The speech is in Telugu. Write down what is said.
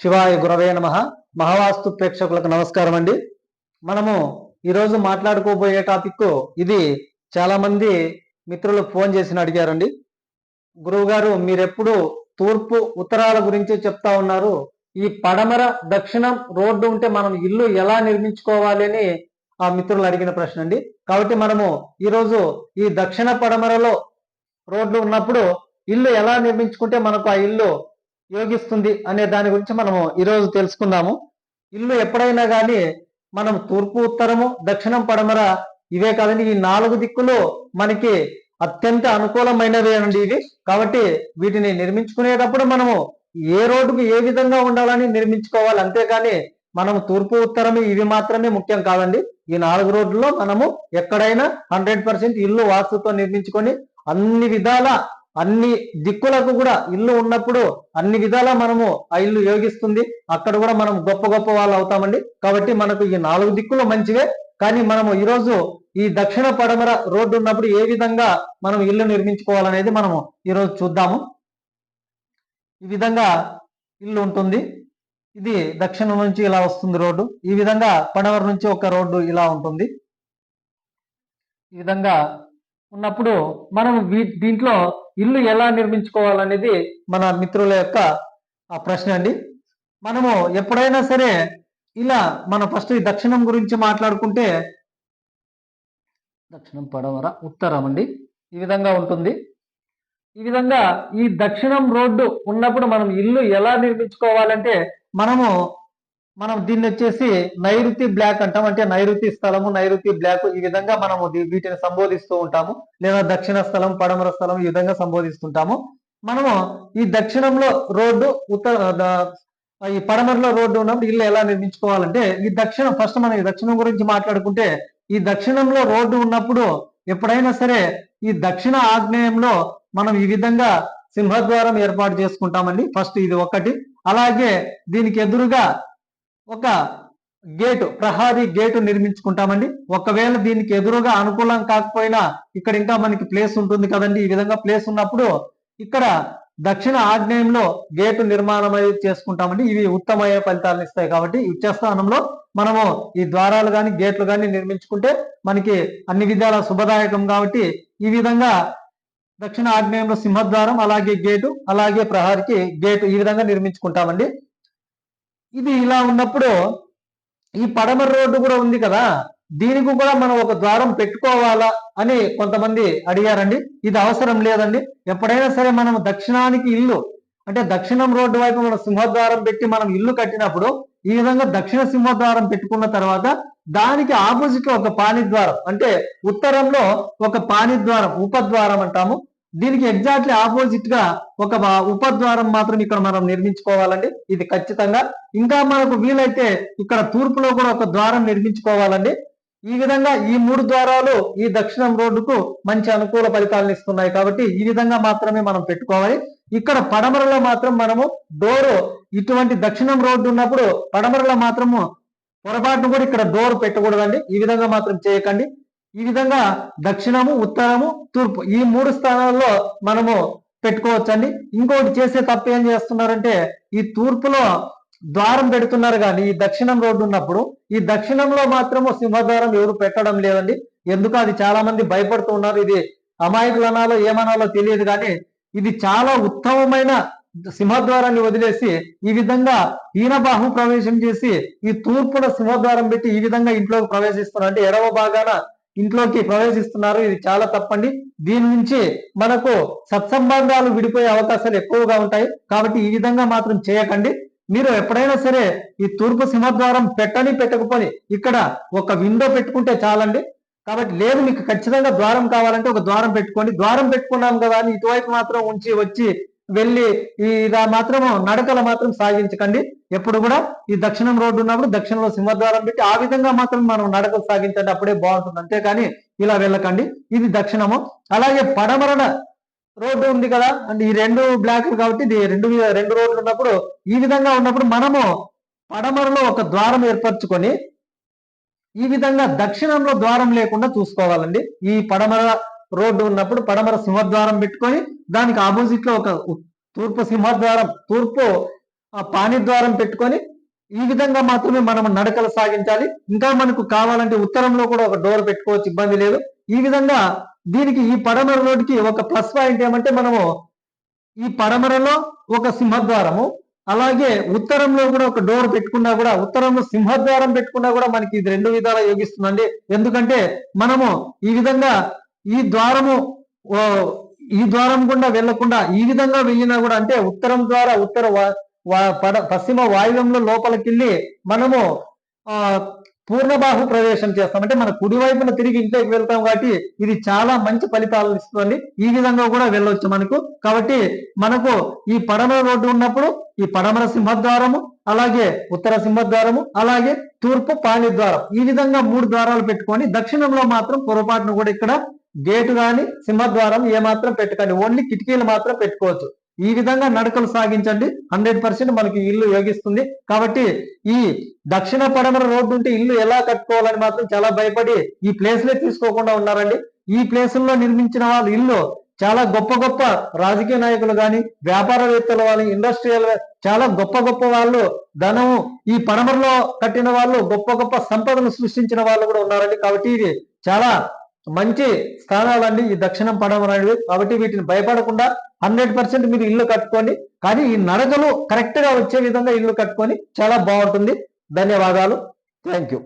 శివాయ గురవే నమ. మహావాస్తు ప్రేక్షకులకు నమస్కారం అండి. మనము ఈరోజు మాట్లాడుకోబోయే టాపిక్ ఇది చాలా మంది మిత్రులు ఫోన్ చేసి అడిగారండి. గురువు గారు మీరెప్పుడు తూర్పు ఉత్తరాల గురించి చెప్తా ఉన్నారు. ఈ పడమర దక్షిణం రోడ్డు ఉంటే మనం ఇల్లు ఎలా నిర్మించుకోవాలి అని ఆ మిత్రులు అడిగిన ప్రశ్న అండి. కాబట్టి మనము ఈరోజు ఈ దక్షిణ పడమరలో రోడ్లు ఉన్నప్పుడు ఇల్లు ఎలా నిర్మించుకుంటే మనకు ఆ ఇల్లు యోగిస్తుంది అనే దాని గురించి మనము ఈరోజు తెలుసుకుందాము. ఇల్లు ఎప్పుడైనా కానీ మనం తూర్పు ఉత్తరము దక్షిణం పడమర ఇవే కాదండి. ఈ నాలుగు దిక్కులు మనకి అత్యంత అనుకూలమైనవి అండి ఇవి. కాబట్టి వీటిని నిర్మించుకునేటప్పుడు మనము ఏ రోడ్డుకు ఏ విధంగా ఉండాలని నిర్మించుకోవాలి. అంతేగాని మనం తూర్పు ఉత్తరం ఇవి మాత్రమే ముఖ్యం కాదండి. ఈ నాలుగు రోడ్లలో మనము ఎక్కడైనా హండ్రెడ్ పర్సెంట్ ఇల్లు వాస్తుతో నిర్మించుకొని అన్ని విధాల అన్ని దిక్కులకు కూడా ఇల్లు ఉన్నప్పుడు అన్ని విధాలా మనము ఆ ఇల్లు యోగిస్తుంది. అక్కడ కూడా మనం గొప్ప గొప్ప వాళ్ళు అవుతామండి. కాబట్టి మనకు ఈ నాలుగు దిక్కులు మంచివే. కానీ మనము ఈరోజు ఈ దక్షిణ పడమర రోడ్డు ఉన్నప్పుడు ఏ విధంగా మనం ఇల్లు నిర్మించుకోవాలనేది మనము ఈరోజు చూద్దాము. ఈ విధంగా ఇల్లు ఉంటుంది. ఇది దక్షిణం నుంచి ఇలా వస్తుంది రోడ్డు. ఈ విధంగా పడమర నుంచి ఒక రోడ్డు ఇలా ఉంటుంది. ఈ విధంగా ఉన్నప్పుడు మనం వీ- దీంట్లో ఇల్లు ఎలా నిర్మించుకోవాలనేది మన మిత్రుల యొక్క ప్రశ్న అండి. మనము ఎప్పుడైనా సరే ఇలా మన ఫస్ట్ ఈ దక్షిణం గురించి మాట్లాడుకుంటే దక్షిణం పడమర ఉత్తరం అండి. ఈ విధంగా ఉంటుంది. ఈ విధంగా ఈ దక్షిణం రోడ్డు ఉన్నప్పుడు మనం ఇల్లు ఎలా నిర్మించుకోవాలంటే మనము మనం దీన్ని వచ్చేసి నైరుతి బ్లాక్ అంటాం. అంటే నైరుతి స్థలము నైరుతి బ్లాక్ ఈ విధంగా మనము వీటిని సంబోధిస్తూ ఉంటాము. లేదా దక్షిణ స్థలం పడమర స్థలం ఈ విధంగా సంబోధిస్తుంటాము. మనము ఈ దక్షిణంలో రోడ్డు ఉత్తర ఈ పడమరలో రోడ్డు ఉన్నప్పుడు ఇల్లు ఎలా నిర్మించుకోవాలంటే ఈ దక్షిణం ఫస్ట్ మనం ఈ దక్షిణం గురించి మాట్లాడుకుంటే ఈ దక్షిణంలో రోడ్డు ఉన్నప్పుడు ఎప్పుడైనా సరే ఈ దక్షిణ ఆగ్నేయంలో మనం ఈ విధంగా సింహద్వారం ఏర్పాటు చేసుకుంటామండి. ఫస్ట్ ఇది ఒకటి. అలాగే దీనికి ఎదురుగా ఒక గేటు ప్రహారీ గేటు నిర్మించుకుంటామండి. ఒకవేళ దీనికి ఎదురుగా అనుకూలం కాకపోయినా ఇక్కడ ఇంకా మనకి ప్లేస్ ఉంటుంది కదండి. ఈ విధంగా ప్లేస్ ఉన్నప్పుడు ఇక్కడ దక్షిణ ఆగ్నేయంలో గేటు నిర్మాణం అనేది చేసుకుంటామండి. ఇవి ఉత్తమమైన ఫలితాలను ఇస్తాయి కాబట్టి ఉచ్చ స్థానంలో మనము ఈ ద్వారాలు కానీ గేట్లు కానీ నిర్మించుకుంటే మనకి అన్ని విధాల శుభదాయకం కాబట్టి ఈ విధంగా దక్షిణ ఆగ్నేయంలో సింహద్వారం అలాగే గేటు అలాగే ప్రహారికి గేటు ఈ విధంగా నిర్మించుకుంటామండి. ఇది ఇలా ఉన్నప్పుడు ఈ పడమర రోడ్డు కూడా ఉంది కదా దీనికి కూడా మనం ఒక ద్వారం పెట్టుకోవాలా అని కొంతమంది అడిగారండి. ఇది అవసరం లేదండి. ఎప్పుడైనా సరే మనం దక్షిణానికి ఇల్లు అంటే దక్షిణం రోడ్డు వైపు మనం సింహద్వారం పెట్టి మనం ఇల్లు కట్టినప్పుడు ఈ విధంగా దక్షిణ సింహద్వారం పెట్టుకున్న తర్వాత దానికి ఆపోజిట్లో ఒక పాణిద్వారం అంటే ఉత్తరంలో ఒక పాణిద్వారం ఉపద్వారం అంటాము. దీనికి ఎగ్జాక్ట్లీ ఆపోజిట్గా ఒక ఉపద్వారం మాత్రం ఇక్కడ మనం నిర్మించుకోవాలండి. ఇది ఖచ్చితంగా. ఇంకా మనకు వీలైతే ఇక్కడ తూర్పులో కూడా ఒక ద్వారం నిర్మించుకోవాలండి. ఈ విధంగా ఈ మూడు ద్వారాలు ఈ దక్షిణం రోడ్డుకు మంచి అనుకూల ఫలితాలను ఇస్తున్నాయి కాబట్టి ఈ విధంగా మాత్రమే మనం పెట్టుకోవాలి. ఇక్కడ పడమరలో మాత్రం మనము డోరు ఇటువంటి దక్షిణం రోడ్డు ఉన్నప్పుడు పడమరలో మాత్రము పొరపాటును కూడా ఇక్కడ డోర్ పెట్టకూడదండి. ఈ విధంగా మాత్రం చేయకండి. ఈ విధంగా దక్షిణము ఉత్తరము తూర్పు ఈ మూడు స్థానాల్లో మనము పెట్టుకోవచ్చండి. ఇంకోటి చేసే తప్పు ఏం చేస్తున్నారంటే ఈ తూర్పులో ద్వారం పెడుతున్నారు కానీ ఈ దక్షిణం రోడ్డు ఉన్నప్పుడు ఈ దక్షిణంలో మాత్రము సింహద్వారం ఎవరు పెట్టడం లేదండి. ఎందుకు? అది చాలా మంది భయపడుతూ ఉన్నారు. ఇది అమాయకులనాలో ఏమనాలో తెలియదు కానీ ఇది చాలా ఉత్తమమైన సింహద్వారాన్ని వదిలేసి ఈ విధంగా ఈనబాహు ప్రవేశం చేసి ఈ తూర్పున సింహద్వారం పెట్టి ఈ విధంగా ఇంట్లోకి ప్రవేశిస్తున్నారు అంటే ఎడవ భాగాన ఇంట్లోకి ప్రవేశిస్తున్నారు. ఇది చాలా తప్పండి. దీని నుంచి మనకు సత్సంబంధాలు విడిపోయే అవకాశాలు ఎక్కువగా ఉంటాయి. కాబట్టి ఈ విధంగా మాత్రం చేయకండి. మీరు ఎప్పుడైనా సరే ఈ తూర్పు సింహద్వారం పెట్టని పెట్టకపోని ఇక్కడ ఒక విండో పెట్టుకుంటే చాలండి. కాబట్టి లేదు మీకు ఖచ్చితంగా ద్వారం కావాలంటే ఒక ద్వారం పెట్టుకోండి. ద్వారం పెట్టుకున్నాం కదా అని ఇటువైపు మాత్రం ఉంచి వచ్చి వెళ్ళి ఈ ఇలా మాత్రం నడకలు మాత్రం సాగించకండి. ఎప్పుడు కూడా ఈ దక్షిణం రోడ్డు ఉన్నప్పుడు దక్షిణంలో సింహద్వారం పెట్టి ఆ విధంగా మాత్రం మనం నడకలు సాగించండి అప్పుడే బాగుంటుంది. అంతేకాని ఇలా వెళ్ళకండి. ఇది దక్షిణము. అలాగే పడమరన రోడ్డు ఉంది కదా అంటే ఈ రెండు బ్లాక్ కాబట్టి ఇది రెండు రెండు రోడ్లు ఉన్నప్పుడు ఈ విధంగా ఉన్నప్పుడు మనము పడమరలో ఒక ద్వారం ఏర్పరచుకొని ఈ విధంగా దక్షిణంలో ద్వారం లేకుండా చూసుకోవాలండి. ఈ పడమర రోడ్డు ఉన్నప్పుడు పడమర సింహద్వారం పెట్టుకొని దానికి ఆపోజిట్లో ఒక తూర్పు సింహద్వారం తూర్పు పాణిద్వారం ద్వారం పెట్టుకొని ఈ విధంగా మాత్రమే మనం నడకలు సాగించాలి. ఇంకా మనకు కావాలంటే ఉత్తరంలో కూడా ఒక డోర్ పెట్టుకోవచ్చు ఇబ్బంది లేదు. ఈ విధంగా దీనికి ఈ పడమర రోడ్డుకి ఒక ప్లస్ పాయింట్ ఏమంటే మనము ఈ పడమరలో ఒక సింహద్వారము అలాగే ఉత్తరంలో కూడా ఒక డోర్ పెట్టుకున్నా కూడా ఉత్తరంలో సింహద్వారం పెట్టుకున్నా కూడా మనకి ఇది రెండు విధాలా యోగిస్తుందండి. ఎందుకంటే మనము ఈ విధంగా ఈ ద్వారము ఓ, ఈ ద్వారం గుండా వెళ్ళకుండా ఈ విధంగా వెళ్ళినా కూడా అంటే ఉత్తరం ద్వారా ఉత్తర వా- పడ పశ్చిమ వాయువ్యంలో లోపలికెళ్ళి మనము ఆ పూర్ణబాహు ప్రవేశం చేస్తాం. అంటే మన కుడివైపున తిరిగి ఇంట్లోకి వెళ్తాం కాబట్టి ఇది చాలా మంచి ఫలితాలను ఇస్తుంది. ఈ విధంగా కూడా వెళ్ళొచ్చు మనకు. కాబట్టి మనకు ఈ పడమర రోడ్డు ఉన్నప్పుడు ఈ పడమర సింహద్వారము అలాగే ఉత్తర సింహద్వారము అలాగే తూర్పు పాళి ద్వారం ఈ విధంగా మూడు ద్వారాలు పెట్టుకొని దక్షిణంలో మాత్రం పొరపాటును కూడా ఇక్కడ గేటు గాని సింహద్వారం ఏ మాత్రం పెట్టుకోండి. ఓన్లీ కిటికీలు మాత్రం పెట్టుకోవచ్చు. ఈ విధంగా నడకలు సాగించండి. హండ్రెడ్ పర్సెంట్ మనకి ఇల్లు యోగిస్తుంది. కాబట్టి ఈ దక్షిణ పడమర రోడ్డు ఉంటే ఇల్లు ఎలా కట్టుకోవాలని మాత్రం చాలా భయపడి ఈ ప్లేస్లే తీసుకోకుండా ఉన్నారండి. ఈ ప్లేసుల్లో నిర్మించిన వాళ్ళ ఇల్లు చాలా గొప్ప గొప్ప రాజకీయ నాయకులు కానీ వ్యాపారవేత్తలు వాళ్ళు ఇండస్ట్రియల్ చాలా గొప్ప గొప్ప వాళ్ళు ధనము ఈ పడమరలో కట్టిన వాళ్ళు గొప్ప గొప్ప సంపదను సృష్టించిన వాళ్ళు కూడా ఉన్నారండి. కాబట్టి ఇది చాలా మంచి స్థానాలండి ఈ దక్షిణం పడమర అనేవి కాబట్టి వీటిని భయపడకుండా హండ్రెడ్ పర్సెంట్ మీరు ఇల్లు కట్టుకోండి కానీ ఈ నడకలు కరెక్ట్గా వచ్చే విధంగా ఇల్లు కట్టుకొని చాలా బాగుంటుంది. ధన్యవాదాలు. Thank you.